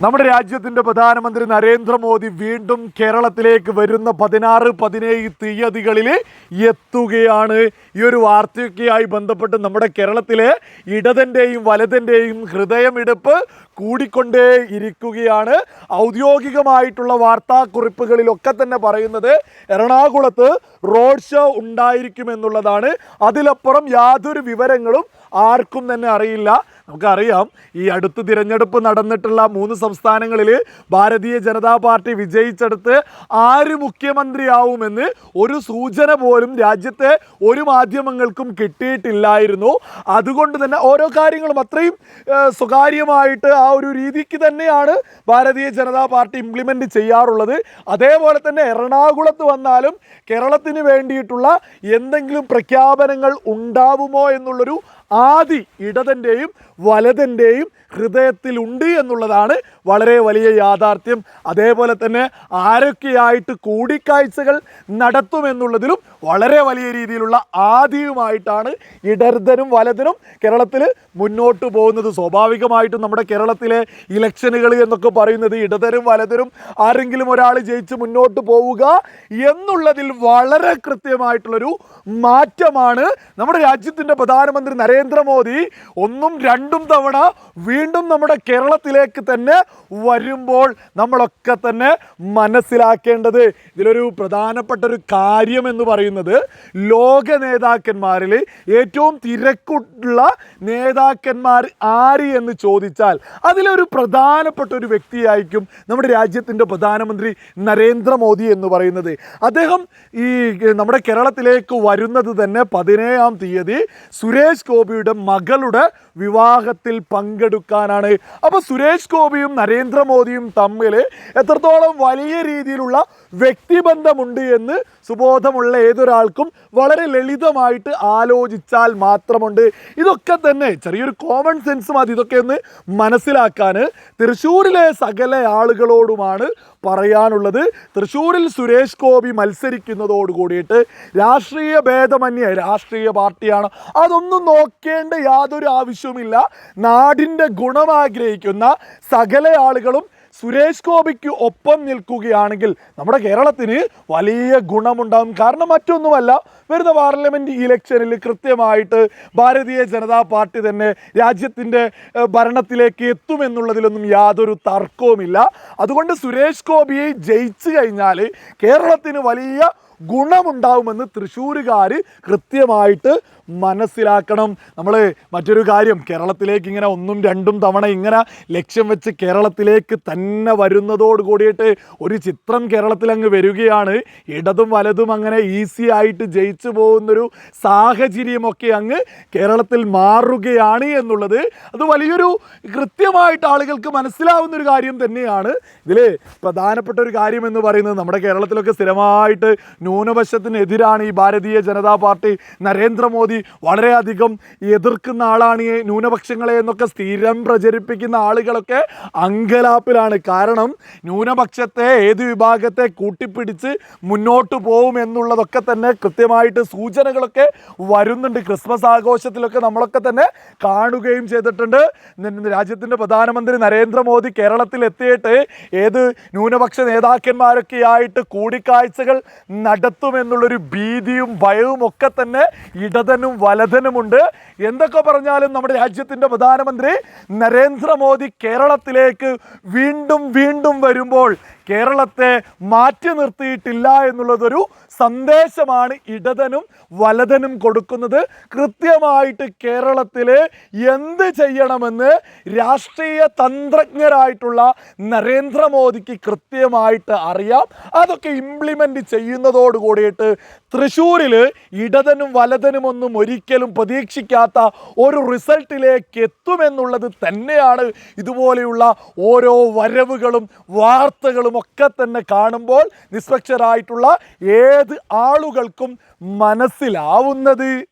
നമ്മുടെ രാജ്യത്തിന്റെ പ്രധാനമന്ത്രി നരേന്ദ്രമോദി വീണ്ടും കേരളത്തിലേക്ക് വരുന്ന പതിനാറ് പതിനേഴ് തീയതികളിൽ എത്തുകയാണ്. ഈ ഒരു വാർത്തയൊക്കെയായി ബന്ധപ്പെട്ട് നമ്മുടെ കേരളത്തിലെ ഇടതിന്റെയും വലതിന്റെയും ഹൃദയമിടിപ്പ് കൂടിക്കൊണ്ടേ ഇരിക്കുകയാണ്. ഔദ്യോഗികമായിട്ടുള്ള വാർത്താക്കുറിപ്പുകളിലൊക്കെ തന്നെ പറയുന്നത് എറണാകുളത്ത് റോഡ് ഷോ ഉണ്ടായിരിക്കുമെന്നുള്ളതാണ്. അതിലപ്പുറം യാതൊരു വിവരങ്ങളും ആർക്കും തന്നെ അറിയില്ല. നമുക്കറിയാം ഈ അടുത്ത് തിരഞ്ഞെടുപ്പ് നടന്നിട്ടുള്ള മൂന്ന് സംസ്ഥാനങ്ങളിൽ ഭാരതീയ ജനതാ പാർട്ടി വിജയിച്ചെടുത്ത് ആര് മുഖ്യമന്ത്രിയാവുമെന്ന് ഒരു സൂചന പോലും രാജ്യത്തെ ഒരു മാധ്യമങ്ങൾക്കും കിട്ടിയിട്ടില്ലായിരുന്നു. അതുകൊണ്ട് തന്നെ ഓരോ കാര്യങ്ങളും അത്രയും സ്വകാര്യമായിട്ട് ആ ഒരു രീതിക്ക് തന്നെയാണ് ഭാരതീയ ജനതാ പാർട്ടി ഇംപ്ലിമെന്റ് ചെയ്യാറുള്ളത്. അതേപോലെ തന്നെ എറണാകുളത്ത് വന്നാലും കേരളത്തിന് വേണ്ടിയിട്ടുള്ള എന്തെങ്കിലും പ്രഖ്യാപനങ്ങൾ ഉണ്ടാവുമോ എന്നുള്ളൊരു ആദി ഇടതന്റെയും വലതന്റെയും ഹൃദയത്തിലുണ്ട് എന്നുള്ളതാണ് വളരെ വലിയ യാഥാർത്ഥ്യം. അതേപോലെ തന്നെ ആരൊക്കെയായിട്ട് കൂടിക്കാഴ്ചകൾ നടത്തുമെന്നുള്ളതിലും വളരെ വലിയ രീതിയിലുള്ള ആദിയുമായിട്ടാണ് ഇടർദനും വലതിനും കേരളത്തിൽ മുന്നോട്ട് പോകുന്നത്. സ്വാഭാവികമായിട്ടും നമ്മുടെ കേരളത്തിലെ ഇലക്ഷനുകൾ എന്നൊക്കെ പറയുന്നത് ഇടതരും വലതരും ആരെങ്കിലും ഒരാൾ ജയിച്ച് മുന്നോട്ട് പോവുക എന്നുള്ളതിൽ വളരെ കൃത്യമായിട്ടുള്ളൊരു മാറ്റമാണ് നമ്മുടെ രാജ്യത്തിന്റെ പ്രധാനമന്ത്രി നരേന്ദ്രമോദി ഒന്നും രണ്ടും തവണ വീണ്ടും നമ്മുടെ കേരളത്തിലേക്ക് തന്നെ വരുമ്പോൾ നമ്മളൊക്കെ തന്നെ മനസ്സിലാക്കേണ്ടത് ഇതിലൊരു പ്രധാനപ്പെട്ട ഒരു കാര്യം എന്ന് പറയുന്നത് ലോക നേതാക്കന്മാരിൽ ഏറ്റവും തിരക്കുള്ള നേതാക്കന്മാർ ആര് എന്ന് ചോദിച്ചാൽ അതിലൊരു പ്രധാനപ്പെട്ട ഒരു വ്യക്തിയായിരിക്കും നമ്മുടെ രാജ്യത്തിന്റെ പ്രധാനമന്ത്രി നരേന്ദ്രമോദി എന്ന് പറയുന്നത്. അദ്ദേഹം ഈ നമ്മുടെ കേരളത്തിലേക്ക് വരുന്നത് തന്നെ പതിനേഴാം തീയതി സുരേഷ് ഗോപിയുടെ മകളുടെ വിവാഹത്തിൽ പങ്കെടുക്കാനാണ്. അപ്പോൾ സുരേഷ് ഗോപിയും നരേന്ദ്രമോദിയും തമ്മിൽ എത്രത്തോളം വലിയ രീതിയിലുള്ള വ്യക്തിബന്ധമുണ്ട് എന്ന് സുബോധമുള്ള ഏതൊരാൾക്കും വളരെ ലളിതമായിട്ട് ആലോചിച്ചാൽ മാത്രമുണ്ട്. ഇതൊക്കെ തന്നെ ചെറിയൊരു കോമൺ സെൻസ് മതി. ഇതൊക്കെ ഒന്ന് മനസ്സിലാക്കാൻ തൃശ്ശൂരിലെ സകല ആളുകളോടുമാണ് പറയാനുള്ളത്. തൃശ്ശൂരിൽ സുരേഷ് ഗോപി മത്സരിക്കുന്നതോട് കൂടിയിട്ട് രാഷ്ട്രീയ ഭേദമന്യേ രാഷ്ട്രീയ പാർട്ടിയാണ്. അതൊന്നും നോക്കേണ്ട യാതൊരു ആവശ്യവുമില്ല. നാടിന്റെ ഗുണമാഗ്രഹിക്കുന്ന സകല ആളുകളും സുരേഷ് ഗോപിക്ക് ഒപ്പം നിൽക്കുകയാണെങ്കിൽ നമ്മുടെ കേരളത്തിന് വലിയ ഗുണമുണ്ടാകും. കാരണം മറ്റൊന്നുമല്ല വരുന്ന പാർലമെന്റ് ഇലക്ഷനിൽ കൃത്യമായിട്ട് ഭാരതീയ ജനതാ പാർട്ടി തന്നെ രാജ്യത്തിന്റെ ഭരണത്തിലേക്ക് എത്തുമെന്നുള്ളതിലൊന്നും യാതൊരു തർക്കവുമില്ല. അതുകൊണ്ട് സുരേഷ് ഗോപിയെ ജയിച്ചു കഴിഞ്ഞാൽ കേരളത്തിന് വലിയ ഗുണമുണ്ടാവുമെന്ന് തൃശ്ശൂരുകാർ കൃത്യമായിട്ട് മനസ്സിലാക്കണം. നമ്മൾ മറ്റൊരു കാര്യം കേരളത്തിലേക്ക് ഇങ്ങനെ ഒന്നും രണ്ടും തവണ ഇങ്ങനെ ലക്ഷ്യം വെച്ച് കേരളത്തിലേക്ക് തന്നെ വരുന്നതോട് കൂടിയിട്ട് ഒരു ചിത്രം കേരളത്തിൽ അങ്ങ് വരികയാണ്. ഇടതും വലതും അങ്ങനെ ഈസി ആയിട്ട് ജയിച്ചു പോകുന്നൊരു സാഹചര്യമൊക്കെ അങ്ങ് കേരളത്തിൽ മാറുകയാണ് എന്നുള്ളത്. അത് വലിയൊരു കൃത്യമായിട്ട് ആളുകൾക്ക് മനസ്സിലാവുന്ന ഒരു കാര്യം തന്നെയാണ്. ഇതിൽ പ്രധാനപ്പെട്ട ഒരു കാര്യം എന്ന് പറയുന്നത് നമ്മുടെ കേരളത്തിലൊക്കെ സ്ഥിരമായിട്ട് ന്യൂനപക്ഷത്തിനെതിരാണ് ഈ ഭാരതീയ ജനതാ പാർട്ടി. നരേന്ദ്രമോദി വളരെയധികം എതിർക്കുന്ന ആളാണ് ഈ ന്യൂനപക്ഷങ്ങളെ എന്നൊക്കെ സ്ഥിരം പ്രചരിപ്പിക്കുന്ന ആളുകളൊക്കെ അങ്കലാപ്പിലാണ്. കാരണം ന്യൂനപക്ഷത്തെ ഏത് വിഭാഗത്തെ കൂട്ടിപ്പിടിച്ച് മുന്നോട്ട് പോകും എന്നുള്ളതൊക്കെ തന്നെ കൃത്യമായിട്ട് സൂചനകളൊക്കെ വരുന്നുണ്ട്. ക്രിസ്മസ് ആഘോഷത്തിലൊക്കെ നമ്മളൊക്കെ തന്നെ കാണുകയും ചെയ്തിട്ടുണ്ട്. രാജ്യത്തിന്റെ പ്രധാനമന്ത്രി നരേന്ദ്രമോദി കേരളത്തിൽ എത്തിയിട്ട് ഏത് ന്യൂനപക്ഷ നേതാക്കന്മാരൊക്കെയായിട്ട് കൂടിക്കാഴ്ചകൾ നടത്തുമെന്നുള്ളൊരു ഭീതിയും ഭയവും ഒക്കെ തന്നെ ഇടതനും വലതനുമുണ്ട്. എന്തൊക്കെ പറഞ്ഞാലും നമ്മുടെ രാജ്യത്തിന്റെ പ്രധാനമന്ത്രി നരേന്ദ്രമോദി കേരളത്തിലേക്ക് വീണ്ടും വീണ്ടും വരുമ്പോൾ കേരളത്തെ മാറ്റി നിർത്തിയിട്ടില്ല എന്നുള്ളതൊരു സന്ദേശമാണ് ഇടതനും വലതനും കൊടുക്കുന്നത്. കൃത്യമായിട്ട് കേരളത്തിൽ എന്ത് ചെയ്യണമെന്ന് രാഷ്ട്രീയ തന്ത്രജ്ഞരായിട്ടുള്ള നരേന്ദ്രമോദിക്ക് കൃത്യമായിട്ട് അറിയാം. അതൊക്കെ ഇംപ്ലിമെന്റ് ചെയ്യുന്നതോട് കൂടിയിട്ട് തൃശ്ശൂരിൽ ഇടതനും വലതനും ഒന്നും ഒരിക്കലും പ്രതീക്ഷിക്കാത്ത ഒരു റിസൾട്ടിലേക്ക് എത്തുമെന്നുള്ളത് തന്നെയാണ് ഇതുപോലെയുള്ള ഓരോ വരവുകളും വാർത്തകളും ഒക്കെ തന്നെ കാണുമ്പോൾ നിഷ്പക്ഷരായിട്ടുള്ള ഏത് ആളുകൾക്കും മനസ്സിലാവുന്നത്.